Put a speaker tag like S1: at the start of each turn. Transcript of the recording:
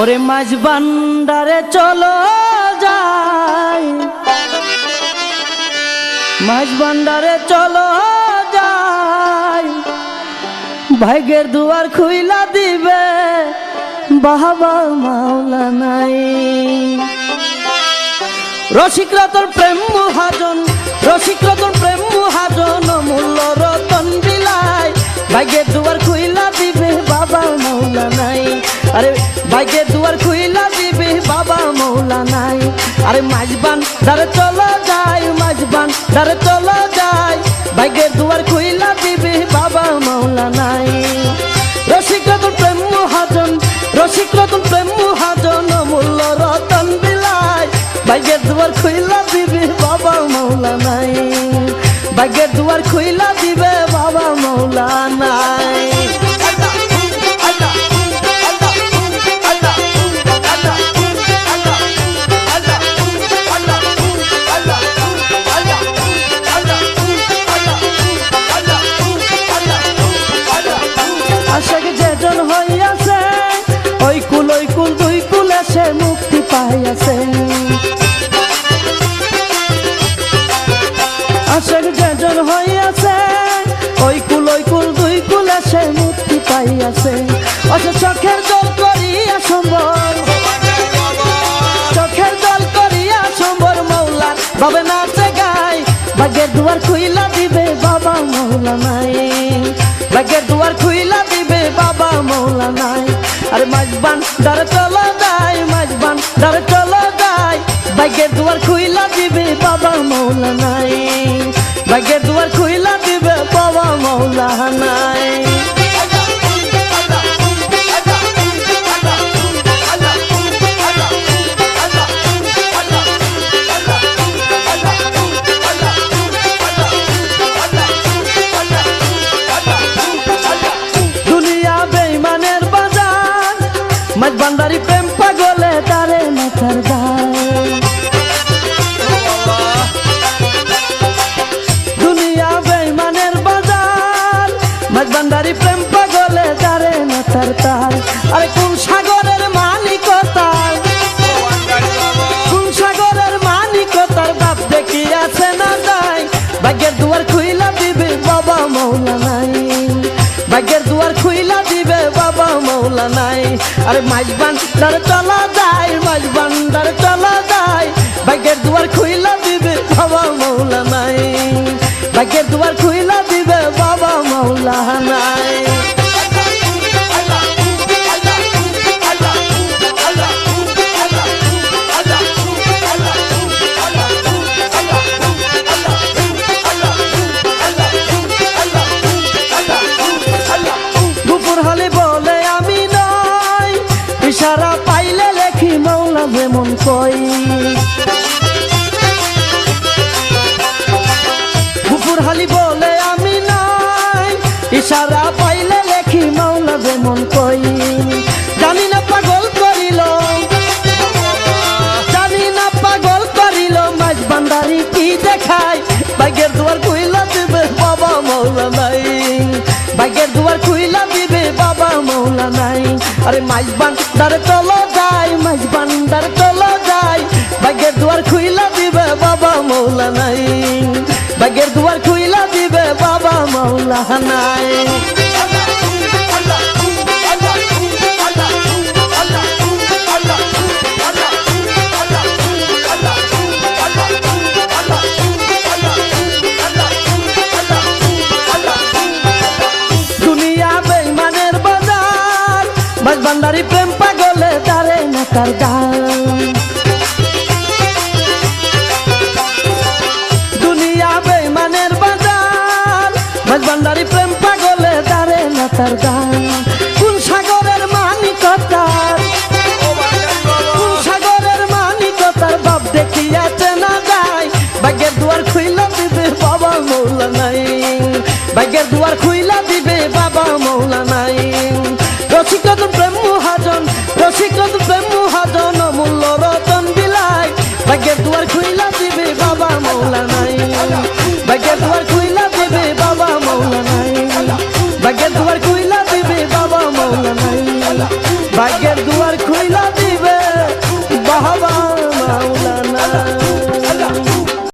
S1: ওরে মাঝ বান্ডারে চলো যাই। মাঝ বান্ডারে চলো যাই। ভাগ্যের দুয়ার খুইলা দিবে, বাবা মাওলা নাই। রসিক রতন প্রেম মহাজন, রসিক রতন প্রেম মহাজন মূল্য রতন বিলাই ভাগ্যের দুয়ার খুইলা দিবে, বাবা মাওলা নাই। আরে ভাগ্যের দুয়ার খুইলা দিবে, বাবা মৌলা নাই আরে মাঝবান দারে চলো যাই, মাঝবান দারে চলো যাই। ভাগ্যের দুয়ার খুইলা দিবে, বাবা মৌলা নাই রসিক রতন প্রেম মহাজন রসিক রতন প্রেম মহাজন মূল্য রতন বিলাই ভাগ্যের দুয়ার খুইলা এসে মুক্তি পাইয়াছে আশেক যেজন হইয়াছে, ওই কুল ওই কুল, দুই কুল এসে মুক্তি পাইয়াছে। অথচ চোখের জল করিয়া সম্বর। চোখের জল করিয়া সম্বর মৌলা বাবে নাচে গায় ভাগ্যের দুয়ার খুইলা ভাগ্যের দুয়ার খুইলা দিবে বাবা মৌলা নাই আরে মাঝবান দারে চলো যায় মাঝবান দারে চলো যায় ভাগ্যের দুয়ার খুইলা দিবে বাবা মৌলা নাই ভাগ্যের দুয়ার খুইলা দিবে বাবা মৌলা নাই তার আরে কোন সাগরের মালিকতার কোন সাগরের মালিকতার বাপ দেখি আছে না যায় ভাগ্যের দুয়ার খুইলা দিবে বাবা মৌলা নাই। ভাগ্যের দুয়ার খুইলা দিবে বাবা মৌলা নাই। আরে মাঝ বান্দার চলা যায় মাঝ বান্দার চলা যায়। ভাগ্যের দুয়ার খুইলা দিবে বাবা মৌলা নাই। কই? কুকুর হালি বলে, আমি নাই। ইশারা পাইলে লেখি, মাওলা যেমন কই? জানি না পাগল করিল। জানি না পাগল করিল। মাঝ বান্দারি কি দেখায়? ভাগ্যের আরে মাঝ বান্দার চলো যাই মাঝ বান্দার চলো যাই। ভাগ্যের দুয়ার খুইলা দিবে বাবা মৌলা নাই। ভাগ্যের দুয়ার খুইলা দিবে বাবা মৌলা নাই। তারে দুনিয়া বেইমানের বাজার মাঝবান্দারি প্রেম পাগলে তারে না তার গান কোন সাগরের মানিকতার? কোন সাগরের মানিকতার বাপ দেখিয়াছে না যায়। দুয়ার খুইলা দিবে বাবা মৌলা নাই। ভাগ্যের দুয়ার খুইলা দিবে বাবা মৌলা ভাগ্যের দুয়ার খুইলা দিবে বাবা মৌলা